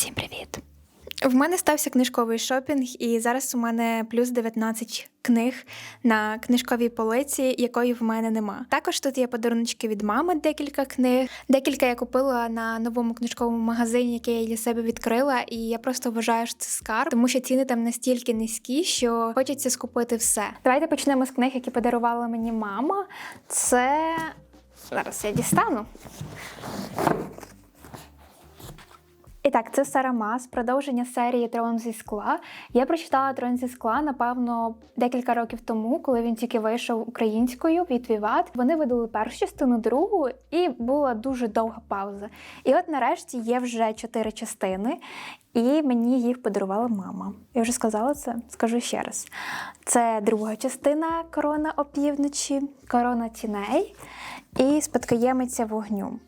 Всім привіт! В мене стався книжковий шопінг, і зараз у мене плюс 19 книг на книжковій полиці, якої в мене нема. Також тут є подарунки від мами, декілька книг. Декілька я купила на новому книжковому магазині, який я для себе відкрила. І я просто вважаю, що це скарб, тому що ціни там настільки низькі, що хочеться скупити все. Давайте почнемо з книг, які подарувала мені мама. Це зараз я дістану. І так, це Сара Мас, продовження серії Трон зі скла. Я прочитала Трон зі скла, напевно, декілька років тому, коли він тільки вийшов українською від Віват. Вони видали першу частину, другу, і була дуже довга пауза. І от нарешті є вже чотири частини, і мені їх подарувала мама. Я вже сказала це, скажу ще раз. Це друга частина Корона опівночі, Корона тіней і спадкоємиця вогню.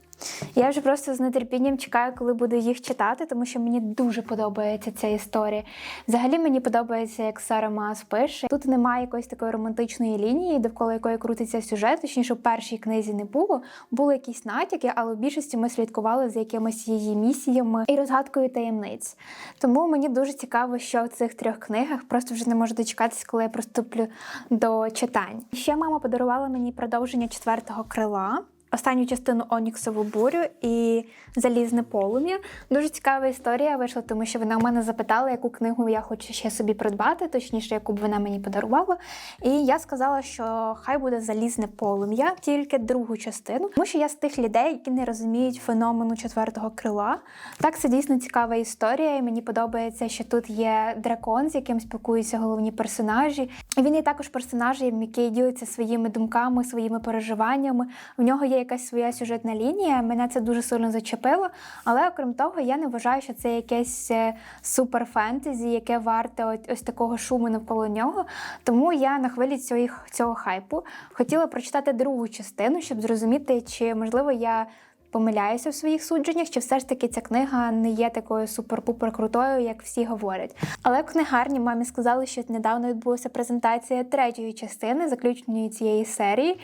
Я вже просто з нетерпінням чекаю, коли буду їх читати, тому що мені дуже подобається ця історія. Взагалі мені подобається, як Сара Мас пише. Тут немає якоїсь такої романтичної лінії, довкола якої крутиться сюжет. Точніше, в першій книзі не було. Були якісь натяки, але в більшості ми слідкували за якимись її місіями і розгадкою таємниць. Тому мені дуже цікаво, що в цих трьох книгах. Просто вже не можу дочекатися, коли я приступлю до читань. Ще мама подарувала мені продовження четвертого крила останню частину Оніксову бурю і Залізне полум'я. Дуже цікава історія вийшла, тому що вона в мене запитала, яку книгу я хочу ще собі придбати, точніше, яку б вона мені подарувала. І я сказала, що хай буде залізне полум'я, тільки другу частину, тому що я з тих людей, які не розуміють феномену четвертого крила. Так, це дійсно цікава історія, і мені подобається, що тут є дракон, з яким спілкуються головні персонажі. Він є також персонажем, який ділиться своїми думками, своїми переживаннями. В нього є якась своя сюжетна лінія. Мене це дуже сильно зачепило. Але окрім того, я не вважаю, що це якесь е, супер фентезі, яке варте ось, такого шуму навколо нього. Тому я на хвилі цього, цього хайпу хотіла прочитати другу частину, щоб зрозуміти, чи можливо я. Помиляюся в своїх судженнях, чи все ж таки ця книга не є такою супер-пупер крутою, як всі говорять. Але в книгарні мамі сказали, що недавно відбулася презентація третьої частини, заключної цієї серії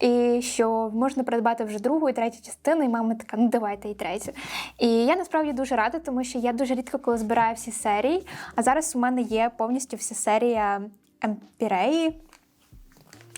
і що можна придбати вже другу і третю частину, і мама така, ну давайте і третю. І я насправді дуже рада, тому що я дуже рідко коли збираю всі серії. А зараз у мене є повністю вся серія Емпіреї.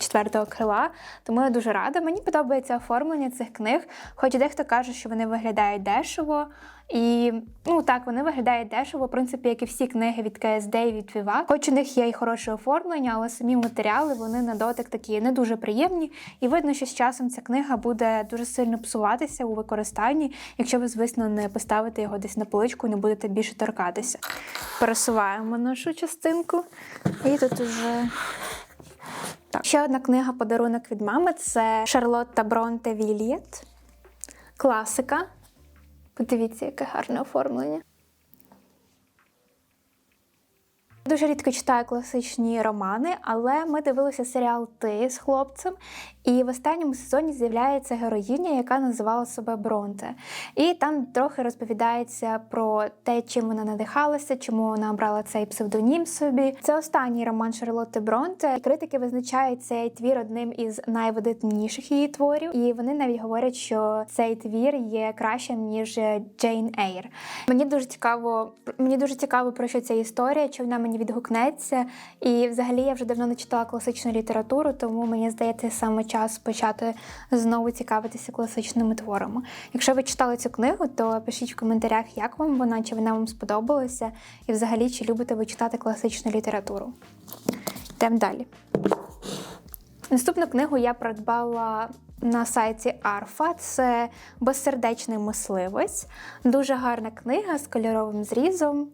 Четвертого крила, тому я дуже рада. Мені подобається оформлення цих книг, хоч дехто каже, що вони виглядають дешево. І ну так, вони виглядають дешево, в принципі, як і всі книги від КСД і від Віва. Хоч у них є і хороше оформлення, але самі матеріали вони на дотик такі не дуже приємні. І видно, що з часом ця книга буде дуже сильно псуватися у використанні, якщо ви, звісно, не поставите його десь на поличку і не будете більше торкатися. Пересуваємо нашу частинку, і тут уже. Так. Ще одна книга подарунок від мами це Шарлотта Бронте Вільєт. Класика. Подивіться, яке гарне оформлення. Дуже рідко читаю класичні романи, але ми дивилися серіал Ти з хлопцем, і в останньому сезоні з'являється героїня, яка називала себе Бронте. І там трохи розповідається про те, чим вона надихалася, чому вона обрала цей псевдонім собі. Це останній роман Шарлотти Бронте. Критики визначають цей твір одним із найвидатніших її творів, і вони навіть говорять, що цей твір є кращим ніж Джейн Ейр. Мені дуже цікаво, мені дуже цікаво про що ця історія, чи вона мені відгукнеться. І взагалі я вже давно не читала класичну літературу, тому мені здається саме час почати знову цікавитися класичними творами. Якщо ви читали цю книгу, то пишіть в коментарях, як вам вона, чи вона вам сподобалася, і взагалі чи любите ви читати класичну літературу. Йдемо далі. Наступну книгу я придбала на сайті Арфа. Це безсердечний мисливець. Дуже гарна книга з кольоровим зрізом.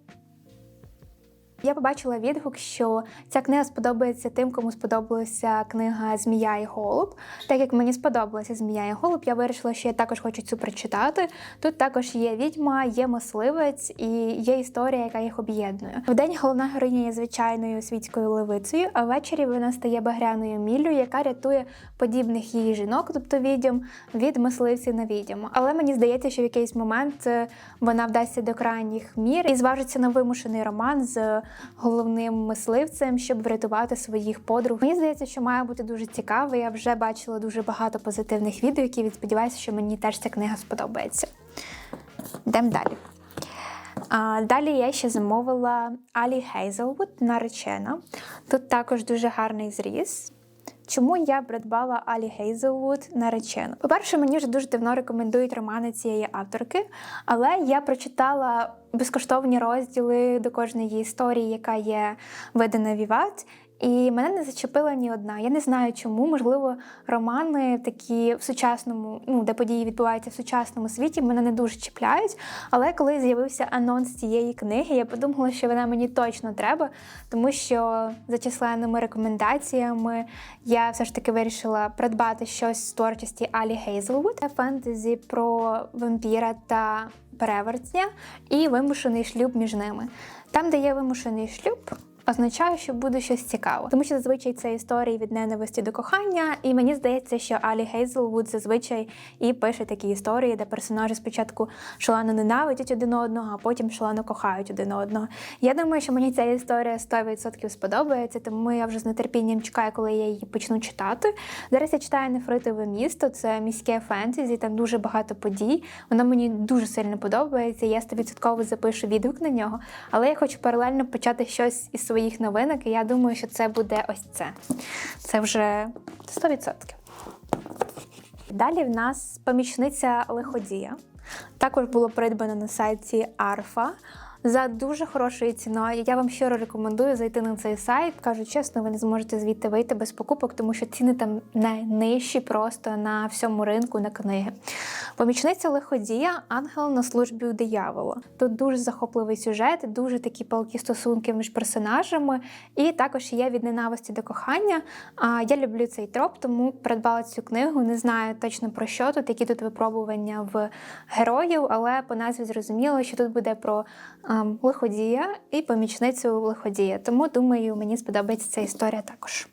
Я побачила відгук, що ця книга сподобається тим, кому сподобалася книга Змія і Голуб. Так як мені сподобалася Змія і Голуб, я вирішила, що я також хочу цю прочитати. Тут також є відьма, є мисливець і є історія, яка їх об'єднує. Вдень головна героїня є звичайною світською левицею, а ввечері вона стає багряною міллю, яка рятує подібних її жінок, тобто відьом, від мисливців на відьому. Але мені здається, що в якийсь момент е, вона вдасться до крайніх мір і зважиться на вимушений роман з головним мисливцем, щоб врятувати своїх подруг. Мені здається, що має бути дуже цікаво. Я вже бачила дуже багато позитивних відео, які від сподіваюся, що мені теж ця книга сподобається. Йдемо далі. А, далі я ще замовила Алі Хейзелвуд наречена. Тут також дуже гарний зріз. Чому я придбала Алі Гейзелвуд наречену? По-перше, мені вже дуже давно рекомендують романи цієї авторки, але я прочитала безкоштовні розділи до кожної історії, яка є видана Віват. І мене не зачепила ні одна. Я не знаю чому. Можливо, романи такі в сучасному, ну де події відбуваються в сучасному світі, мене не дуже чіпляють. Але коли з'явився анонс цієї книги, я подумала, що вона мені точно треба, тому що за численними рекомендаціями я все ж таки вирішила придбати щось з творчості Алі Гейзелвуд. Це фентезі про вампіра та перевертня і вимушений шлюб між ними. Там, де є вимушений шлюб, означає, що буде щось цікаве. Тому що зазвичай це історії від ненависті до кохання, і мені здається, що Алі Гейзелвуд зазвичай і пише такі історії, де персонажі спочатку шалено ненавидять один одного, а потім шалено кохають один одного. Я думаю, що мені ця історія 100% сподобається, тому я вже з нетерпінням чекаю, коли я її почну читати. Зараз я читаю Нефритове місто, це міське фентезі, там дуже багато подій. Воно мені дуже сильно подобається. Я 100% запишу відгук на нього, але я хочу паралельно почати щось із своїх новинок, і я думаю, що це буде ось це. Це вже 100%. Далі в нас помічниця лиходія. Також було придбано на сайті Арфа. За дуже хорошою ціною. Я вам щиро рекомендую зайти на цей сайт. Кажу чесно, ви не зможете звідти вийти без покупок, тому що ціни там найнижчі просто на всьому ринку на книги. Помічниця лиходія ангел на службі у диявола. Тут дуже захопливий сюжет, дуже такі палкі стосунки між персонажами, і також є від ненависті до кохання. А я люблю цей троп, тому придбала цю книгу. Не знаю точно про що тут, які тут випробування в героїв, але по назві зрозуміло, що тут буде про лиходія і помічницю лиходія. Тому думаю, мені сподобається ця історія також.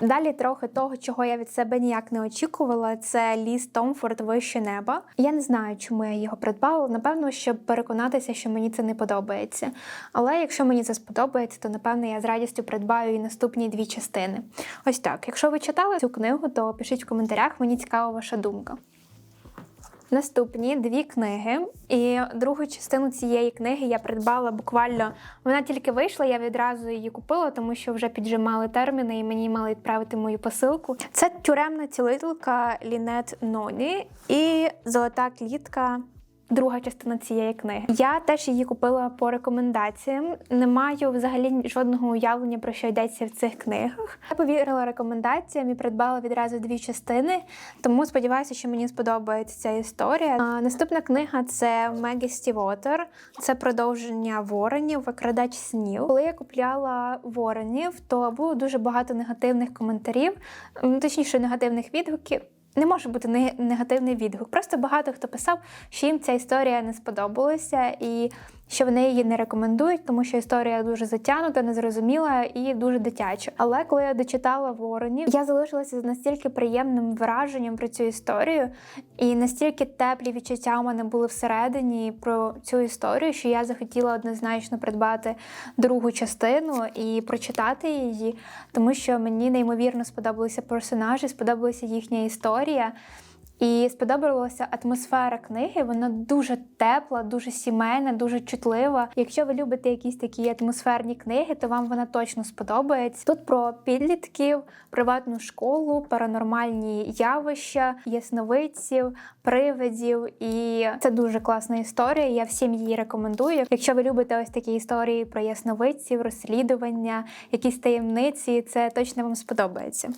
Далі трохи того, чого я від себе ніяк не очікувала, це ліс Томфорд вище неба. Я не знаю, чому я його придбала. Напевно, щоб переконатися, що мені це не подобається. Але якщо мені це сподобається, то напевно я з радістю придбаю і наступні дві частини. Ось так. Якщо ви читали цю книгу, то пишіть в коментарях, мені цікава ваша думка. Наступні дві книги, і другу частину цієї книги я придбала буквально. Вона тільки вийшла, я відразу її купила, тому що вже піджимали терміни і мені мали відправити мою посилку. Це тюремна цілителька Лінет Ноні і золота клітка. Друга частина цієї книги. Я теж її купила по рекомендаціям. Не маю взагалі жодного уявлення про що йдеться в цих книгах. Я повірила рекомендаціям і придбала відразу дві частини, тому сподіваюся, що мені сподобається ця історія. А, наступна книга це Мегі Стівотер. Це продовження воронів, викрадач снів. Коли я купляла воронів, то було дуже багато негативних коментарів, точніше, негативних відгуків. Не може бути не- негативний відгук. Просто багато хто писав, що їм ця історія не сподобалася і що вони її не рекомендують, тому що історія дуже затягнута, незрозуміла і дуже дитяча. Але коли я дочитала воронів, я залишилася з настільки приємним враженням про цю історію, і настільки теплі відчуття у мене були всередині про цю історію, що я захотіла однозначно придбати другу частину і прочитати її, тому що мені неймовірно сподобалися персонажі, сподобалася їхня історія. І сподобалася атмосфера книги. Вона дуже тепла, дуже сімейна, дуже чутлива. Якщо ви любите якісь такі атмосферні книги, то вам вона точно сподобається. Тут про підлітків, приватну школу, паранормальні явища, ясновидців, привидів. І це дуже класна історія. Я всім її рекомендую. Якщо ви любите ось такі історії про ясновидців, розслідування, якісь таємниці, це точно вам сподобається.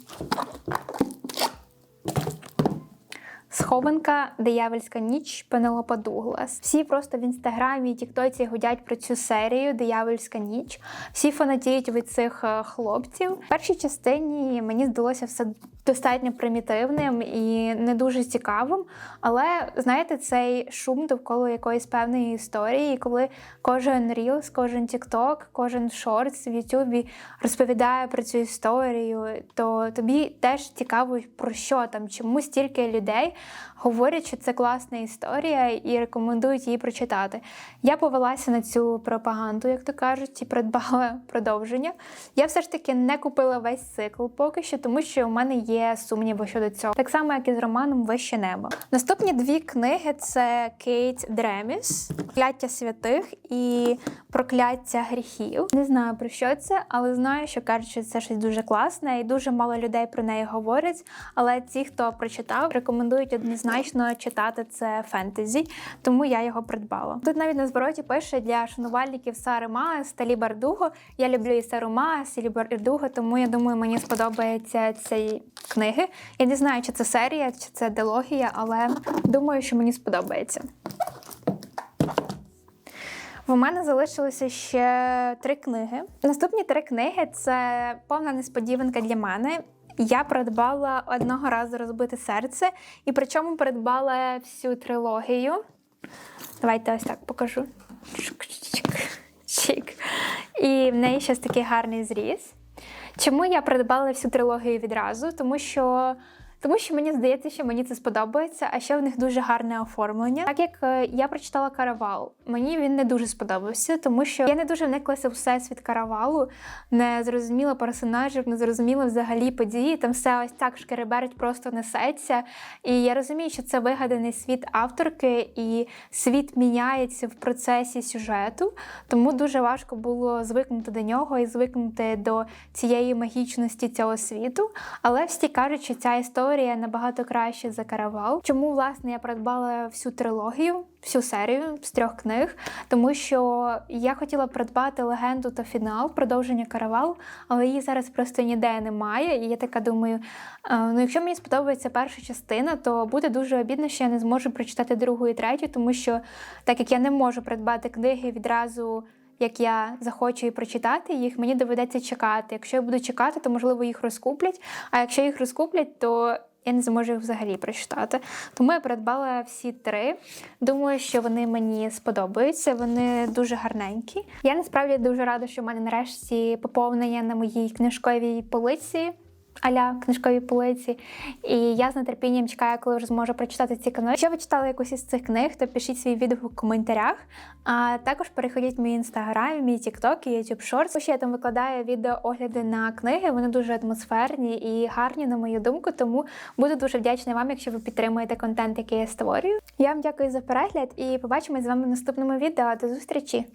Схованка Диявольська ніч Пенелопа Дуглас. Всі просто в інстаграмі і Тіктоці гудять про цю серію Диявольська ніч. Всі фанатіють від цих е, хлопців. В першій частині мені здалося все достатньо примітивним і не дуже цікавим. Але знаєте, цей шум довкола якоїсь певної історії, коли кожен рілс, кожен тікток, кожен шортс в Ютубі розповідає про цю історію, то тобі теж цікаво про що там, чому стільки людей говорять, що це класна історія і рекомендують її прочитати. Я повелася на цю пропаганду, як то кажуть, і придбала продовження. Я все ж таки не купила весь цикл поки що, тому що у мене є сумніви щодо цього. Так само, як і з романом Вище небо. Наступні дві книги це Кейт Дреміс, Кляття святих і Прокляття гріхів. Не знаю про що це, але знаю, що кажуть, що це щось дуже класне, і дуже мало людей про неї говорять. Але ті, хто прочитав, рекомендують однозначно читати це фентезі, тому я його придбала. Тут навіть на звороті пише для шанувальників Сари Маас та Лі. Я люблю і Сару Маас, і Лі тому я думаю, мені сподобається ці книги. Я не знаю, чи це серія, чи це дилогія, але думаю, що мені сподобається. В мене залишилося ще три книги. Наступні три книги це повна несподіванка для мене. Я придбала одного разу розбите серце, і причому придбала всю трилогію. Давайте ось так покажу. Чик. І в неї ще такий гарний зріз. Чому я придбала всю трилогію відразу? Тому що. Тому що мені здається, що мені це сподобається, а ще в них дуже гарне оформлення. Так як е, я прочитала каравал, мені він не дуже сподобався, тому що я не дуже вниклася в всесвіт каравалу, не зрозуміла персонажів, не зрозуміла взагалі події. Там все ось так шкереберть просто несеться. І я розумію, що це вигаданий світ авторки, і світ міняється в процесі сюжету. Тому дуже важко було звикнути до нього і звикнути до цієї магічності цього світу. Але всі кажуть, що ця історія набагато краще за каравал. Чому власне я придбала всю трилогію, всю серію з трьох книг? Тому що я хотіла придбати легенду та фінал, продовження каравал, але її зараз просто ніде немає. І я така думаю: е, ну якщо мені сподобається перша частина, то буде дуже обідно, що я не зможу прочитати другу і третю, тому що так як я не можу придбати книги відразу як я захочу і прочитати їх, мені доведеться чекати. Якщо я буду чекати, то можливо їх розкуплять. А якщо їх розкуплять, то я не зможу їх взагалі прочитати. Тому я придбала всі три. Думаю, що вони мені сподобаються. Вони дуже гарненькі. Я насправді дуже рада, що в мене нарешті поповнення на моїй книжковій полиці. Аля книжкові полиці, і я з нетерпінням чекаю, коли вже зможу прочитати ці книги. Якщо ви читали якусь із цих книг, то пишіть свій відгук в коментарях. А також переходіть в мій інстаграм, мій тікток і YouTube Shorts. Ще я там викладаю відео огляди на книги. Вони дуже атмосферні і гарні, на мою думку. Тому буду дуже вдячна вам, якщо ви підтримуєте контент, який я створюю. Я вам дякую за перегляд і побачимось з вами в наступному відео. До зустрічі!